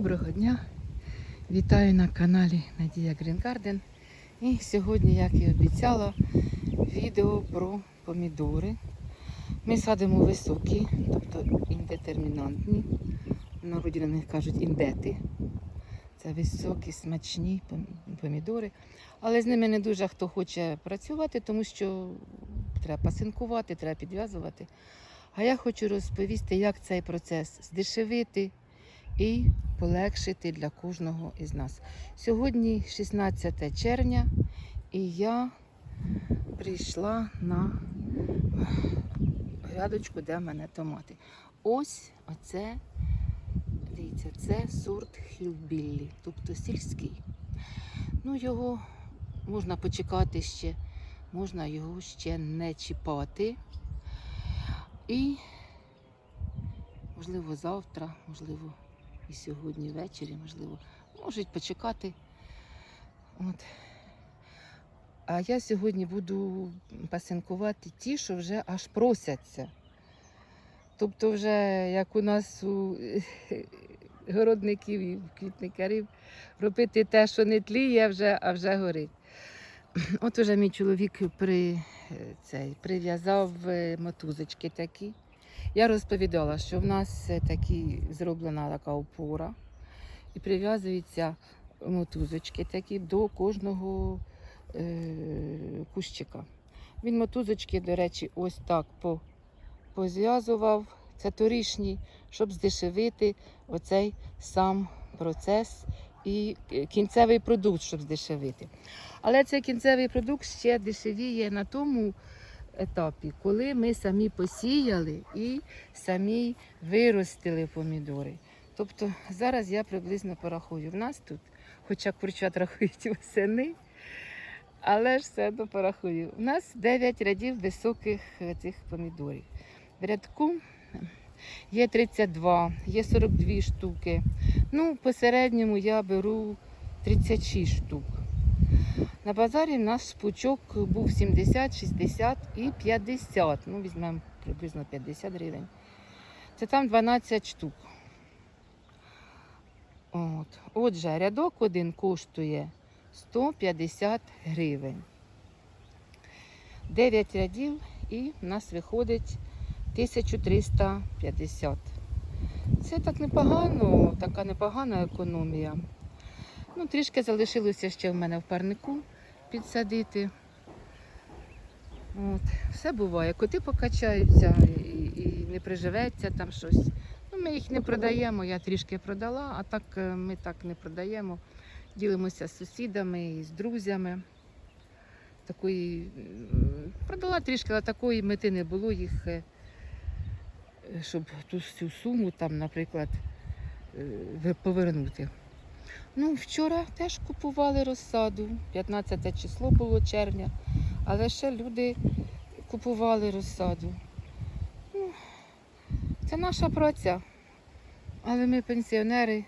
Доброго дня! Вітаю на каналі Надія Green Garden. І сьогодні, як і обіцяла, відео про помідори. Ми садимо високі, тобто індетермінантні. В народі на них кажуть індети. Це високі, смачні помідори. Але з ними не дуже хто хоче працювати, тому що треба пасинкувати, треба підв'язувати. А я хочу розповісти, як цей процес здешевити і полегшити для кожного із нас. Сьогодні 16 червня, і я прийшла на грядочку, де в мене томати. Ось оце, дивіться, це сорт хілбіллі, тобто сільський. Ну, його можна почекати ще, можна його ще не чіпати. І, можливо, завтра, можливо, і сьогодні ввечері, можливо, можуть почекати. От. А я сьогодні буду пасинкувати ті, що вже аж просяться. Тобто, вже як у нас у городників і квітникарів, робити те, що не тліє, вже, а вже горить. От уже мій чоловік при, е, цей, прив'язав е, мотузочки такі. Я розповідала, що в нас такі зроблена така опора і прив'язуються мотузочки такі до кожного е, кущика. Він мотузочки, до речі, ось так по, позв'язував. Це торішній, щоб здешевити оцей сам процес і е, кінцевий продукт, щоб здешевити. Але цей кінцевий продукт ще дешевіє на тому етапі, коли ми самі посіяли і самі виростили помідори. Тобто зараз я приблизно порахую. В нас тут, хоча курчат рахують восени, але ж все одно порахую. У нас 9 рядів високих е, цих помідорів. В рядку є 32, є 42 штуки. Ну, по середньому я беру 36 штук. На базарі в нас пучок був 70, 60 і 50. Ну, візьмемо приблизно 50 гривень. Це там 12 штук. От. Отже, рядок один коштує 150 гривень. 9 рядів і в нас виходить 1350. Це так непогано, така непогана економія. Ну, трішки залишилося ще в мене в парнику підсадити. От. Все буває. Коти покачаються і, і не приживеться там щось. Ну, ми їх не продаємо, я трішки продала, а так е, ми так не продаємо. Ділимося з сусідами і з друзями. Такої продала трішки, але такої мети не було їх, е, е, щоб ту всю суму там, наприклад, е, повернути. Ну, вчора теж купували розсаду. 15 число було червня, але ще люди купували розсаду. Ну, це наша праця. Але ми пенсіонери,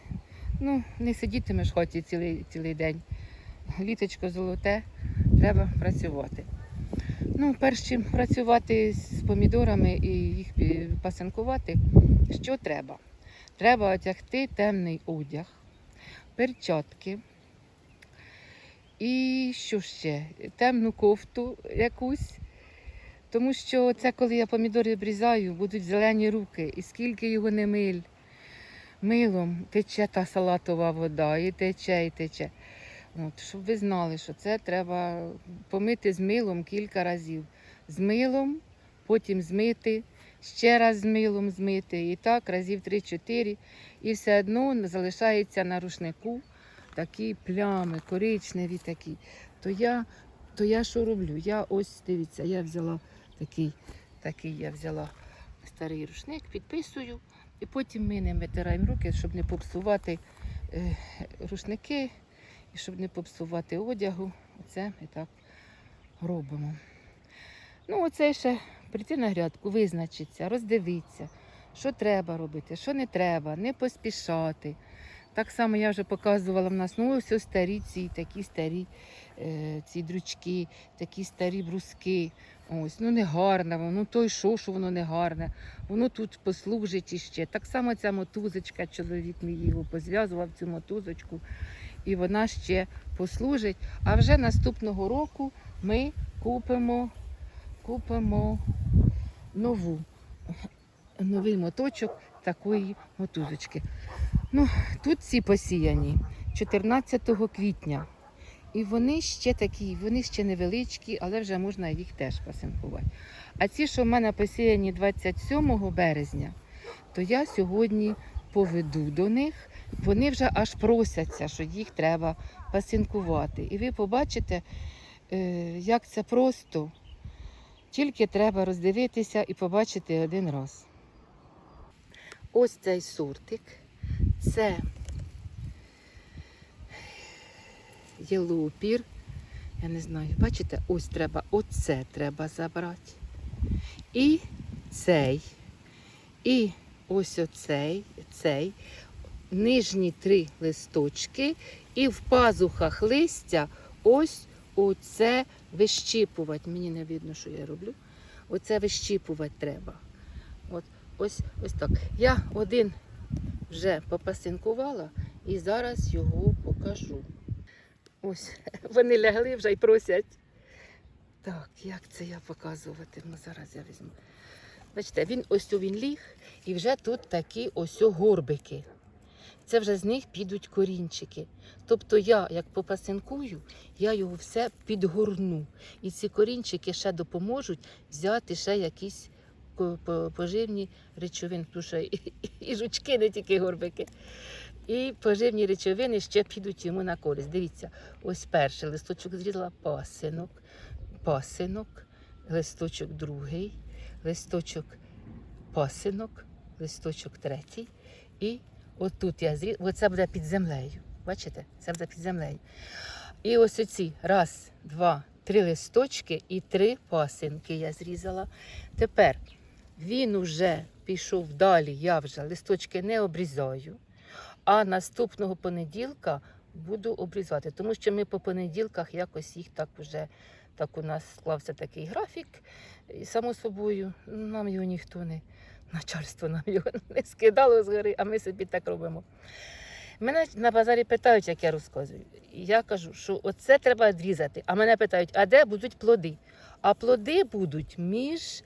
ну, не сидітимеш в хаті цілий, цілий день. Літочко золоте, треба працювати. Ну, перш чим працювати з помідорами і їх пасинкувати, що треба? Треба одягти темний одяг перчатки. І що ще? Темну кофту якусь. Тому що це, коли я помідори обрізаю, будуть зелені руки. І скільки його не миль, милом тече та салатова вода, і тече, і тече. От, щоб ви знали, що це треба помити з милом кілька разів. З милом, потім змити, ще раз з милом змити. І так разів 3-4. І все одно залишається на рушнику такі плями, коричневі такі. То я, то я що роблю? Я ось дивіться, я взяла такий, такий я взяла старий рушник, підписую, і потім ми ним витираємо руки, щоб не попсувати е, рушники і щоб не попсувати одягу. Оце ми так робимо. Ну, оце ще прийти на грядку, визначитися, роздивитися, що треба робити, що не треба, не поспішати. Так само я вже показувала в нас, ну ось старі ці, такі старі е, ці дручки, такі старі бруски. Ось, ну не гарне, воно то й що, що воно не гарне. Воно тут послужить іще. Так само ця мотузочка, чоловік мій його позв'язував цю мотузочку, і вона ще послужить. А вже наступного року ми купимо, купимо нову, новий моточок такої мотузочки. Ну, тут ці посіяні 14 квітня. І вони ще такі, вони ще невеличкі, але вже можна їх теж пасинкувати. А ці, що в мене посіяні 27 березня, то я сьогодні поведу до них. Вони вже аж просяться, що їх треба пасинкувати. І ви побачите, е, як це просто. Тільки треба роздивитися і побачити один раз. Ось цей сортик. Це єлупір. Я не знаю, бачите, ось треба, оце треба забрати. І цей, і ось оцей, цей, нижні три листочки, і в пазухах листя ось оце вищіпувати. Мені не видно, що я роблю. Оце вищіпувати треба. От, ось, ось так. Я один вже попасинкувала і зараз його покажу. Ось, вони лягли вже й просять. Так, як це я показуватиму? Зараз я візьму. Бачите, він ось він ліг, і вже тут такі ось горбики. Це вже з них підуть корінчики. Тобто я, як попасинкую, я його все підгорну. І ці корінчики ще допоможуть взяти ще якісь поживні речовини, тому що і, жучки, не тільки горбики. І поживні речовини ще підуть йому на користь. Дивіться, ось перший листочок зрізала пасинок, пасинок, листочок другий, листочок пасинок, листочок третій. І отут я зрізала, оце буде під землею. Бачите? Це буде під землею. І ось оці раз, два, три листочки і три пасинки я зрізала. Тепер він уже пішов далі, я вже листочки не обрізаю. А наступного понеділка буду обрізати, тому що ми по понеділках якось їх так уже так у нас склався такий графік. І само собою нам його ніхто не начальство нам його не скидало згори, а ми собі так робимо. Мене на базарі питають, як я розказую. Я кажу, що оце треба відрізати. А мене питають, а де будуть плоди? А плоди будуть між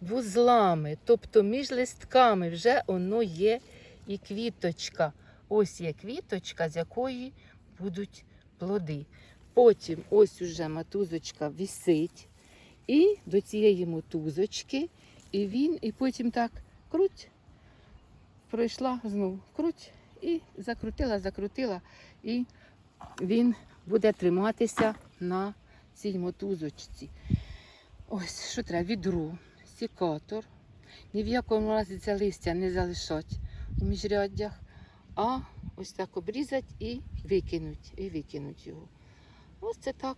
вузлами, тобто між листками. Вже воно є і квіточка. Ось є квіточка, з якої будуть плоди. Потім ось уже мотузочка висить. І до цієї мотузочки, і він, і потім так круть, пройшла знову круть, і закрутила, закрутила, і він буде триматися на цій мотузочці. Ось що треба, відро, сікатор. Ні в якому разі це листя не залишать у міжряддях, а ось так обрізати і викинуть, і викинуть його. Ось це так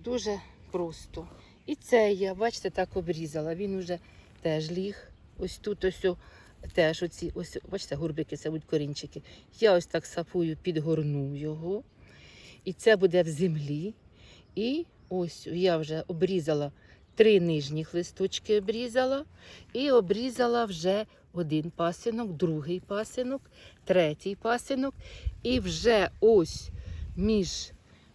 дуже просто. І це я, бачите, так обрізала. Він уже теж ліг. Ось тут ось теж оці, ось, бачите, гурбики, це будуть корінчики. Я ось так сапую, підгорну його. І це буде в землі. І ось я вже обрізала три нижніх листочки обрізала. І обрізала вже один пасинок, другий пасинок, третій пасинок. І вже ось між,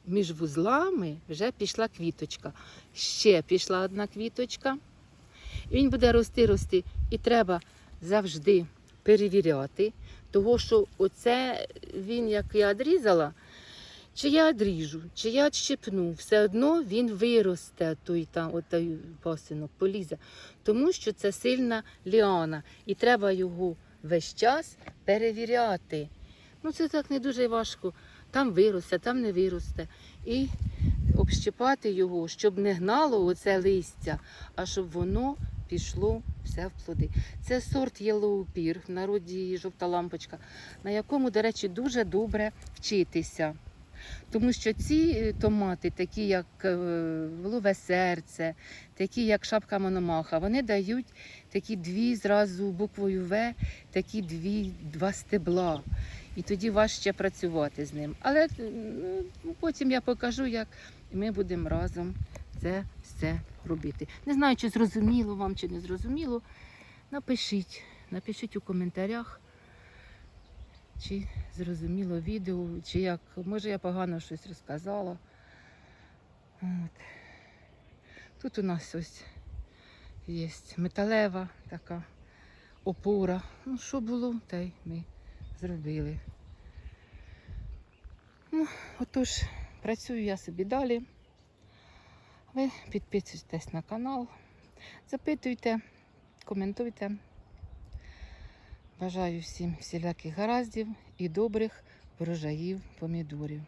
між вузлами вже пішла квіточка. Ще пішла одна квіточка. Він буде рости, рости. І треба завжди перевіряти, того що оце він, як я відрізала, чи я відріжу, чи я відщипну, все одно він виросте, той, там, от той пасинок, полізе. Тому що це сильна ліана. І треба його весь час перевіряти. Ну, це так не дуже важко. Там виросте, там не виросте. І общипати його, щоб не гнало оце листя, а щоб воно пішло все в плоди. Це сорт Yellow Pear, в народі жовта лампочка, на якому, до речі, дуже добре вчитися. Тому що ці е, томати, такі як е, волове серце, такі як шапка мономаха, вони дають такі дві зразу буквою В, такі дві, два стебла. І тоді важче працювати з ним. Але е, ну, потім я покажу, як ми будемо разом це все робити. Не знаю, чи зрозуміло вам, чи не зрозуміло. Напишіть, напишіть у коментарях, чи зрозуміло відео, чи як. Може я погано щось розказала. От. Тут у нас ось є металева така опора. Ну, що було, те й ми зробили. Ну, отож, працюю я собі далі. Ви підписуйтесь на канал, запитуйте, коментуйте. Бажаю всім всіляких гараздів і добрих врожаїв помідорів.